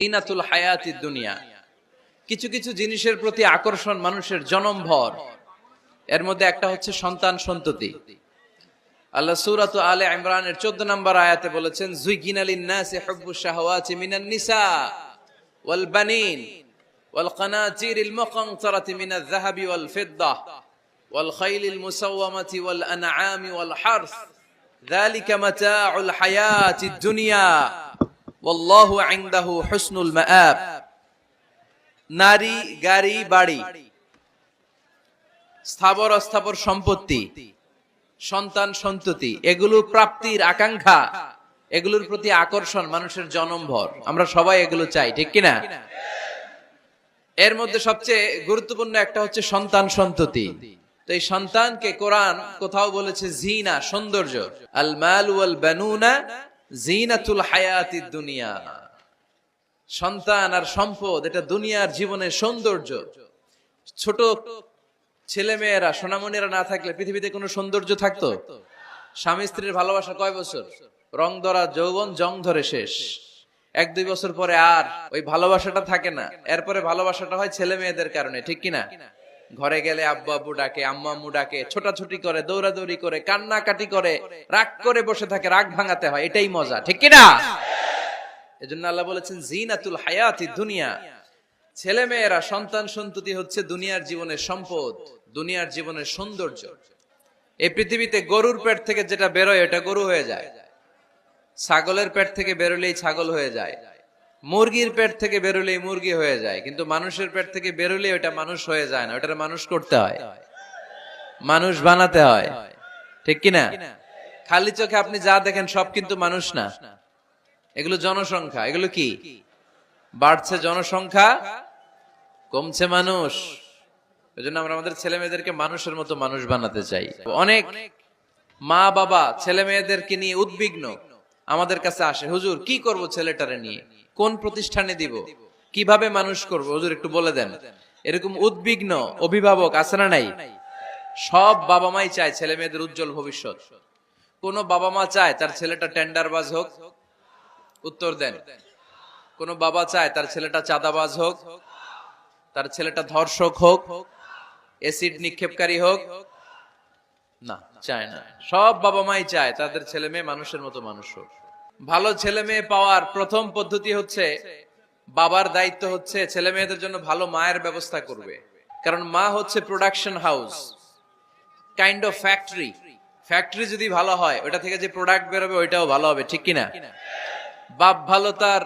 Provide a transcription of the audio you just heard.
ইনাতুল হায়াতি দুনিয়া কিছু কিছু জিনিসের প্রতি আকর্ষণ মানুষের জনমভর এর মধ্যে একটা হচ্ছে সন্তান সন্ততি আল্লাহ সূরাত আলে ইমরানের 14 নম্বর আয়াতে বলেছেন জুইকিনা লিন-নাসি হুব্বুশ শাহাওয়াতি মিনান নিসা ওয়াল বানিন ওয়াল কানাতিরিল মুকানতারাতি মিনাল যাহাবি ওয়াল ফিদ্দা ওয়াল খাইলিল মুসাওয়ামাতি ওয়াল আনআমি ওয়াল হারস ذلك متاع الحياة الدنيا ওয়াল্লাহু আইন্দাহু হুসনুল নারী, গাড়ি, বাড়ি। স্থাবর অস্থাবর সম্পত্তি। সন্তান, সন্ততি। এগুলো প্রাপ্তির আকাঙ্ক্ষা। এগুলোর প্রতি আকর্ষণ মানুষের জনমভর। আমরা সবাই এগুলো চাই, ঠিক কিনা? এর মধ্যে সবচেয়ে গুরুত্বপূর্ণ একটা হচ্ছে সন্তান, সন্ততি। তো এই সন্তানকে কোরআন কোথাও বলেছে, জিনা, সৌন্দর্য। আল মাল ওয়াল বানুনা জিনাতুল হায়াতি দুনিয়া। সন্তান আর সম্পদ, এটা দুনিয়ার জীবনের সৌন্দর্য। ছোট ছেলে মেয়েরা সোনামণিরা না থাকলে পৃথিবীতে কোনো সৌন্দর্য থাকতো? স্বামী স্ত্রীর ভালোবাসা কয় বছর? রং ধরা, যৌবন, জং ধরে শেষ। এক দুই বছর পরে আর ওই ভালোবাসাটা থাকে না। এরপরে ভালোবাসাটা হয় ছেলে মেয়েদের কারণে, ঠিক কিনা? ঘরে গেলে আব্বু আব্বু ডাকে, আম্মা আম্মু ডাকে, ছোটাছুটি করে, দৌড়াদৌড়ি করে, কান্নাকাটি করে, রাগ করে বসে থাকে, রাগ ভাঙাতে হয়, এটাই মজা, ঠিক কিনা এজন্য আল্লাহ বলেছেন, জিনাতুল হায়াতি দুনিয়া। ছেলে মেয়েরা, সন্তান সন্ততি হচ্ছে দুনিয়ার জীবনের সম্পদ, দুনিয়ার জীবনের সৌন্দর্য। এই পৃথিবীতে গরুর পেট থেকে যেটা বেরোয়, এটা গরু হয়ে যায়। ছাগলের পেট থেকে বেরোলেই ছাগল হয়ে যায়। মুরগির পেট থেকে বেরোলেই মুরগি হয়ে যায়, কিন্তু মানুষের পেট থেকে বেরোলেই ওটা মানুষ হয়ে যায় না ওটা মানুষ করতে হয়। মানুষ বানাতে হয়। ঠিক কিনা? খালি চোখে আপনি যা দেখেন সব কিন্তু মানুষ না। এগুলো জনসংখ্যা, এগুলো কি? বাড়ছে জনসংখ্যা, কমছে মানুষ। এই জন্য আমরা আমাদের ছেলে মেয়েদেরকে মানুষের মতো মানুষ বানাতে চাই। অনেক মা বাবা ছেলে মেয়েদেরকে নিয়ে উদ্বিগ্ন আমাদের কাছে আসে, হুজুর, কি করব ছেলেটারে নিয়ে? কোন প্রতিষ্ঠানে দিব? কীভাবে মানুষ করব? হুজুর, একটু বলে দেন। এরকম উদ্বিগ্ন অভিভাবক আছে না নাই? সব বাবা মাই চায় ছেলে মেয়েদের উজ্জ্বল ভবিষ্যৎ। কোন বাবা মা চায় তার ছেলেটা টেন্ডারবাজ হোক, উত্তর দেন। কোন বাবা চায় তার ছেলেটা চাঁদাবাজ হোক, তার ছেলেটা ধর্ষক হোক এসিড নিক্ষেপকারী হোক, না, চায় না। সব বাবা মাই চায় তাদের ছেলে মেয়ে মানুষের মতো মানুষ হোক। ভালো ছেলে মেয়ে পাওয়ার প্রথম পদ্ধতি হচ্ছে বাবার দায়িত্ব হচ্ছে ছেলে মেয়েদের জন্য ভালো মায়ের ব্যবস্থা করবে। কারণ মা হচ্ছে production house kind of factory factory যদি ভালো হয়, ওটা থেকে যে প্রোডাক্ট বেরোবে, ওইটাও ভালো হবে, ঠিক কিনা? বাপ ভালো তার